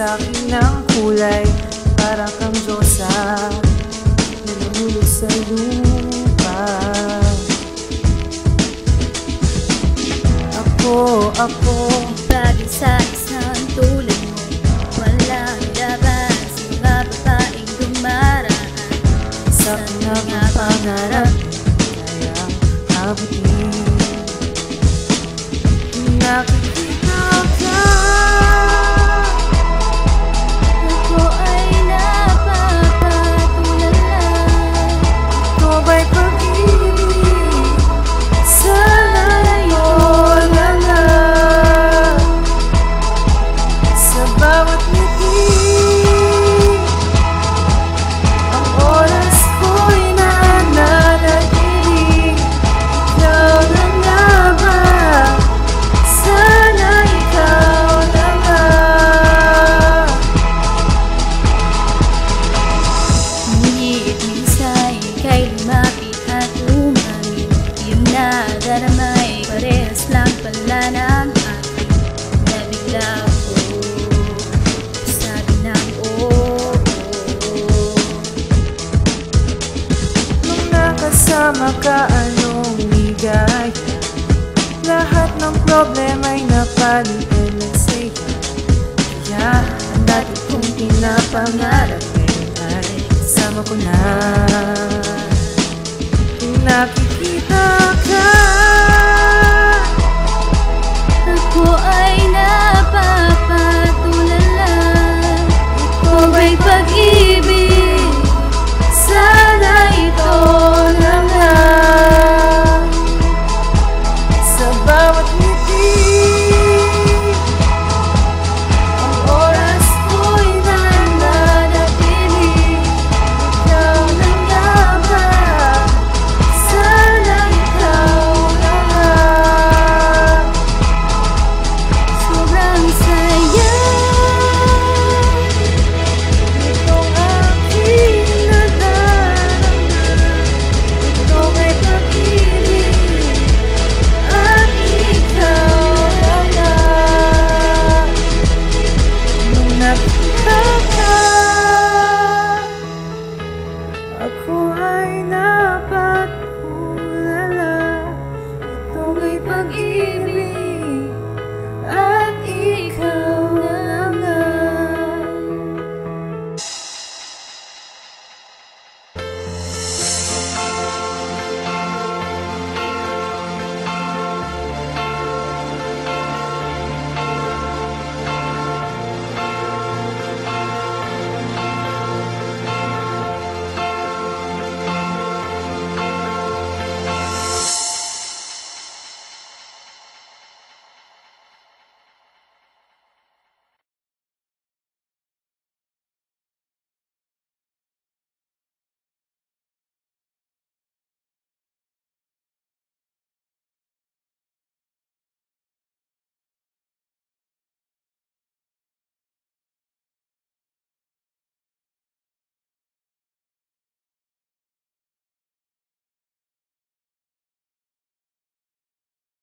sa'kin ng kulay Para kang Diyosa Nanunulog sa lupa. Ako, ako Bagay sa isang tulad mo Walang laban sa mga babaeng dumaraan Sa mga pangarap Kaya abutin ng aking Nabigla ako. Sabi ng oo. Ka, anong ligaya Lahat ng problema'y napalitan ng saya Kaya ang dati kong pinapangarap Ngayon ay kasama ko na. Nakikita